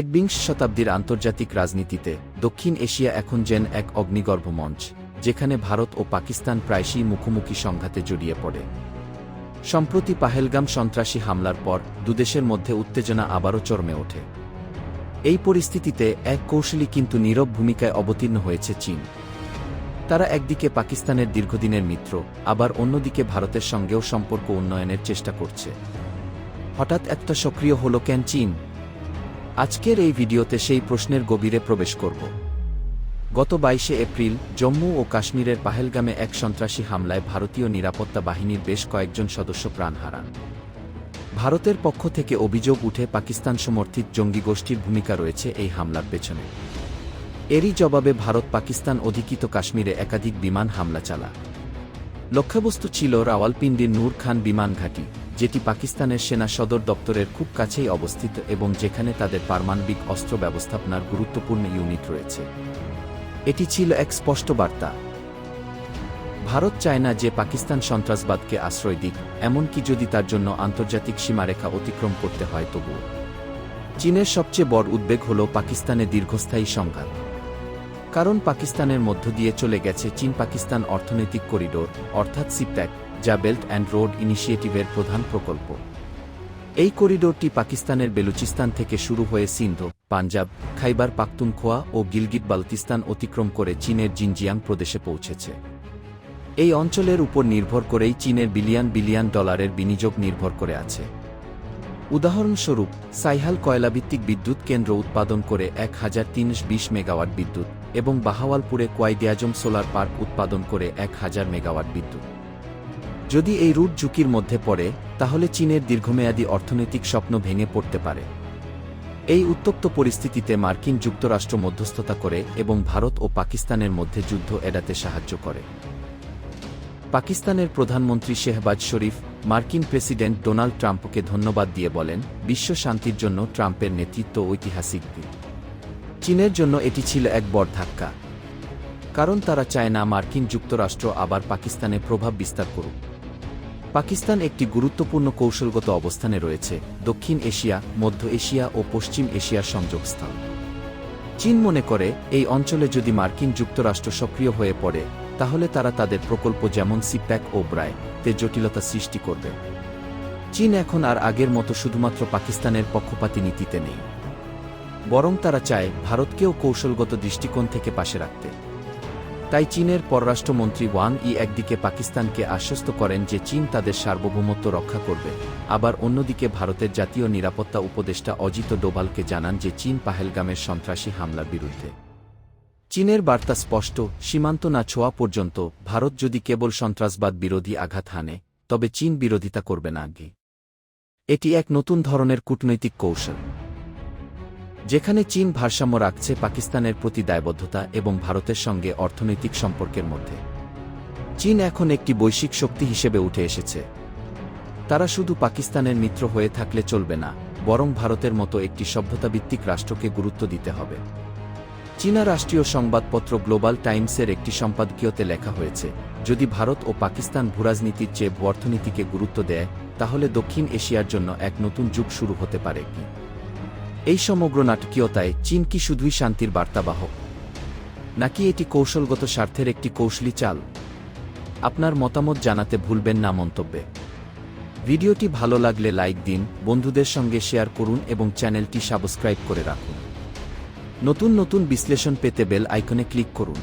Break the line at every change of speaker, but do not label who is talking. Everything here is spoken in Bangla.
একবিংশ শতাব্দীর আন্তর্জাতিক রাজনীতিতে, দক্ষিণ এশিয়া এখন যেন এক অগ্নিগর্ভ মঞ্চ, যেখানে ভারত ও পাকিস্তান প্রায়শই মুখোমুখি সংঘাতে জড়িয়ে পড়ে। সম্প্রতি পাহেলগাম সন্ত্রাসী হামলার পর দুদেশের মধ্যে উত্তেজনা আবারও চরমে ওঠে। এই পরিস্থিতিতে এক কৌশলী কিন্তু নীরব ভূমিকায় অবতীর্ণ হয়েছে চীন। তারা একদিকে পাকিস্তানের দীর্ঘদিনের মিত্র, আবার অন্যদিকে ভারতের সঙ্গেও সম্পর্ক উন্নয়নের চেষ্টা করছে। হঠাৎ একটা সক্রিয় হল কেন চীন আজকের এই ভিডিওতে সেই প্রশ্নের গভীরে প্রবেশ করব। গত বাইশে এপ্রিল, জম্মু ও কাশ্মীরের পাহেলগামে এক সন্ত্রাসী হামলায় ভারতীয় নিরাপত্তা বাহিনীর বেশ কয়েকজন সদস্য প্রাণ হারান। ভারতের পক্ষ থেকে অভিযোগ উঠে পাকিস্তান সমর্থিত জঙ্গি গোষ্ঠীর ভূমিকা রয়েছে এই হামলার পেছনে। এরই জবাবে ভারত পাকিস্তান অধিকৃত কাশ্মীরে একাধিক বিমান হামলা চালা লক্ষ্যবস্তু ছিল রাওয়ালপিন্ডির নূর খান বিমান ঘাঁটি। যেটি পাকিস্তানের সেনা সদর দপ্তরের খুব কাছেই অবস্থিত এবং যেখানে তাদের পারমাণবিক অস্ত্র ব্যবস্থাপনার গুরুত্বপূর্ণ ইউনিট রয়েছে। এটি ছিল এক স্পষ্ট বার্তা। ভারত চায় না যে পাকিস্তান সন্ত্রাসবাদকে আশ্রয় দিক, এমনকি যদি তার জন্য আন্তর্জাতিক সীমারেখা অতিক্রম করতে হয় তবুও। চীনের সবচেয়ে বড় উদ্বেগ হল পাকিস্তানে দীর্ঘস্থায়ী সংঘাত। কারণ পাকিস্তানের মধ্য দিয়ে চলে গেছে চীন পাকিস্তান অর্থনৈতিক করিডোর, অর্থাৎ সিপ্যাক যা বেল্ট অ্যান্ড রোড ইনিশিয়েটিভের প্রধান প্রকল্প। এই করিডোরটি পাকিস্তানের বেলুচিস্তান থেকে শুরু হয়ে সিন্ধ, পাঞ্জাব, খাইবার পাখতুনখোয়া ও গিলগিট বালতিস্তান অতিক্রম করে চীনের জিনজিয়াং প্রদেশে পৌঁছেছে। এই অঞ্চলের উপর নির্ভর করেই চীনের বিলিয়ন বিলিয়ন ডলারের বিনিয়োগ নির্ভর করে আছে। উদাহরণস্বরূপ, সাইহাল কয়লাভিত্তিক বিদ্যুৎ কেন্দ্র উৎপাদন করে এক হাজার তিনশ বিশ মেগাওয়াট বিদ্যুৎ এবং বাহাওয়ালপুরে কোয়াইডিয়াজম সোলার পার্ক উৎপাদন করে এক হাজার মেগাওয়াট বিদ্যুৎ। যদি এই রুট ঝুঁকির মধ্যে পড়ে, তাহলে চীনের দীর্ঘমেয়াদী অর্থনৈতিক স্বপ্ন ভেঙে পড়তে পারে। এই উত্তপ্ত পরিস্থিতিতে মার্কিন যুক্তরাষ্ট্র মধ্যস্থতা করে এবং ভারত ও পাকিস্তানের মধ্যে যুদ্ধ এড়াতে সাহায্য করে। পাকিস্তানের প্রধানমন্ত্রী শেহবাজ শরীফ মার্কিন প্রেসিডেন্ট ডোনাল্ড ট্রাম্পকে ধন্যবাদ দিয়ে বলেন, বিশ্ব শান্তির জন্য ট্রাম্পের নেতৃত্ব ঐতিহাসিক দিন। চীনের জন্য এটি ছিল এক বড় ধাক্কা। কারণ তারা চায় না মার্কিন যুক্তরাষ্ট্র আবার পাকিস্তানে প্রভাব বিস্তার করুক। পাকিস্তান একটি গুরুত্বপূর্ণ কৌশলগত অবস্থানে রয়েছে, দক্ষিণ এশিয়া, মধ্য এশিয়া ও পশ্চিম এশিয়ার সংযোগস্থল। চীন মনে করে, এই অঞ্চলে যদি মার্কিন যুক্তরাষ্ট্র সক্রিয় হয়ে পড়ে, তাহলে তারা তাদের প্রকল্প যেমন সিপ্যাক ও ব্রায় তে জটিলতা সৃষ্টি করবে। চীন এখন আর আগের মতো শুধুমাত্র পাকিস্তানের পক্ষপাতী নীতিতে নেই। বরং তারা চায়, ভারতকেও কৌশলগত দৃষ্টিকোণ থেকে পাশে রাখতে। তাই চীনের পররাষ্ট্রমন্ত্রী ওয়াং ই একদিকে পাকিস্তানকে আশ্বস্ত করেন যে চীন তাদের সার্বভৌমত্ব রক্ষা করবে। আবার অন্যদিকে ভারতের জাতীয় নিরাপত্তা উপদেষ্টা অজিত ডোভালকে জানান যে চীন পাহেলগামের সন্ত্রাসী হামলার বিরুদ্ধে। চীনের বার্তা স্পষ্ট, সীমান্ত না ছোঁয়া পর্যন্ত ভারত যদি কেবল সন্ত্রাসবাদ বিরোধী আঘাত হানে, তবে চীন বিরোধিতা করবে না আগে। এটি এক নতুন ধরনের কূটনৈতিক কৌশল। যেখানে চীন ভারসাম্য রাখছে পাকিস্তানের প্রতি দায়বদ্ধতা এবং ভারতের সঙ্গে অর্থনৈতিক সম্পর্কের মধ্যে। চীন এখন একটি বৈশ্বিক শক্তি হিসেবে উঠে এসেছে। তারা শুধু পাকিস্তানের মিত্র হয়ে থাকলে চলবে না, বরং ভারতের মতো একটি সভ্যতাভিত্তিক রাষ্ট্রকে গুরুত্ব দিতে হবে। চীনা রাষ্ট্রীয় সংবাদপত্র গ্লোবাল টাইমসের একটি সম্পাদকীয়তে লেখা হয়েছে, যদি ভারত ও পাকিস্তান ভূরাজনীতির চেয়ে ভূ অর্থনীতিকে গুরুত্ব দেয়, তাহলে দক্ষিণ এশিয়ার জন্য এক নতুন যুগ শুরু হতে পারে। কি এই সমগ্র নাটকীয়তায় চীন কি শুধুই শান্তির বার্তাবাহক? নাকি এটি কৌশলগত স্বার্থের একটি কৌশলী চাল? আপনার মতামত জানাতে ভুলবেন না মন্তব্যে। ভিডিওটি ভালো লাগলে লাইক দিন, বন্ধুদের সঙ্গে শেয়ার করুন এবং চ্যানেলটি সাবস্ক্রাইব করে রাখুন। নতুন নতুন বিশ্লেষণ পেতে বেল আইকনে ক্লিক করুন।